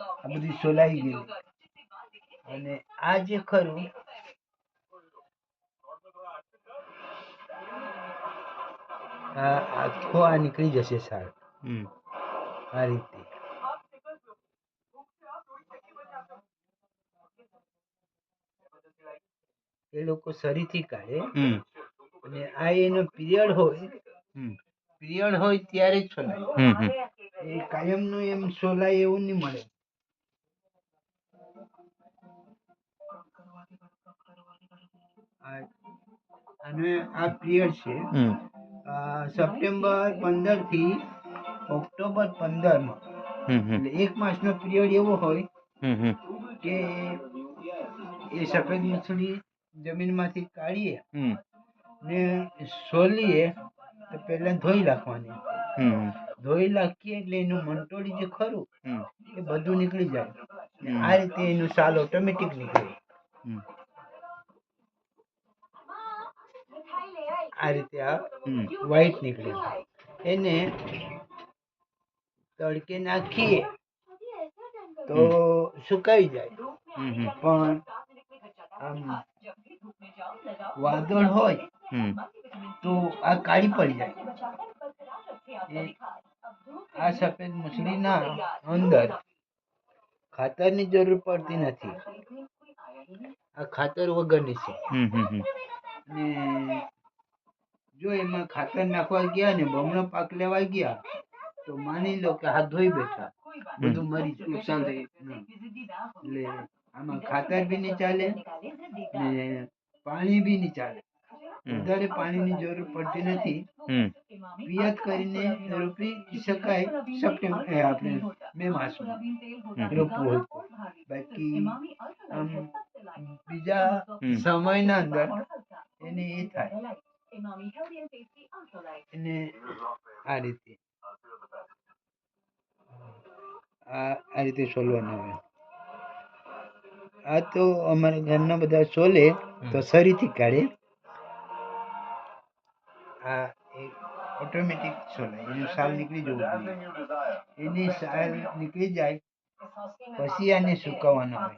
આ બધી સોલાઈ ગયેલી અને આ જે ખરું આ આખો આ નીકળી જશે સાર. આ રીતે. એ લોકો સરીથી કાઢે અને આ એનો પિરિયડ હોય હમ. પીરિયડ હોય ત્યારે જ સોલાય. હમ હમ. એ કાયમનું એમ સોલાય એવું નહીં મળે. અને આ પીરિયડ છે. સપ્ટેમ્બર પંદરથી ઓક્ટોબર પંદરમાં એટલે એક માસનો પીરિયડ એવો હોય કે એ સફેદ મછલી જમીનમાંથી કાઢીએ ને સોલીએ તો પહેલા ધોઈ નાખવાની. ધોઈ નાખીએ એટલે એનું મંટોળી જે ખરું એ બધું નીકળી જાય. આ રીતે એનું સાલ ઓટોમેટિક નીકળે. આ રીતે આ વ્હાઈટ નીકળે. એને તડકે નાખીએ તો સુકાઈ જાય. પણ આમ વાદળ હોય તો આ કાળી પડી જાય. આ સફેદ મુસળીના અંદર ખાતરની જરૂર પડતી નથી. આ ખાતર વગરની છે. હમ હમ હમ. ને જો એમાં ખાતર નાખવા ગયા ને બમણો પાક લેવા ગયા તો માની લો કે હાથ ધોઈ બેઠા. બધું મરી નુકસાન થઈ એટલે આમાં ખાતર બી નહીં ચાલે ને પાણી બી નહીં ચાલે. વધારે પાણીની જરૂર પડતી નથી. પિયત કરીને રોપી શકાય સપ્ટેમ્બર આપણે મે માસમાં રોપવું હોય બાકી આમ બીજા. સમયના અંદર એને એ થાય. એને આ રીતે આ રીતે સોલવાનું આવે આ તો અમારા ઘરના બધા સોલે તો સરીથી કાઢે આ ઓટોમેટિક સોલે એનું સાલ નીકળી જવું જોઈએ એની સાલ નીકળી જાય પછી આને સુકવવાનો આવે